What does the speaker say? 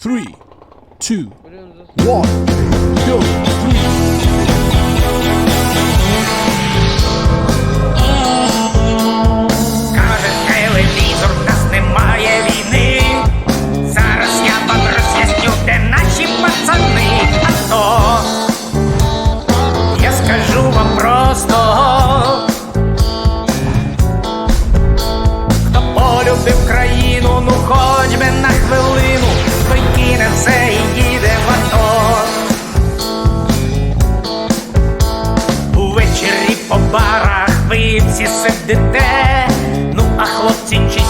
three, two, one, go. Каже телевізор, нас немає війни. Зараз я вам де наші пацани. Я скажу вам просто. Хто полюбив країну, ну хоч би на всі сидите, ну а хлопці чистять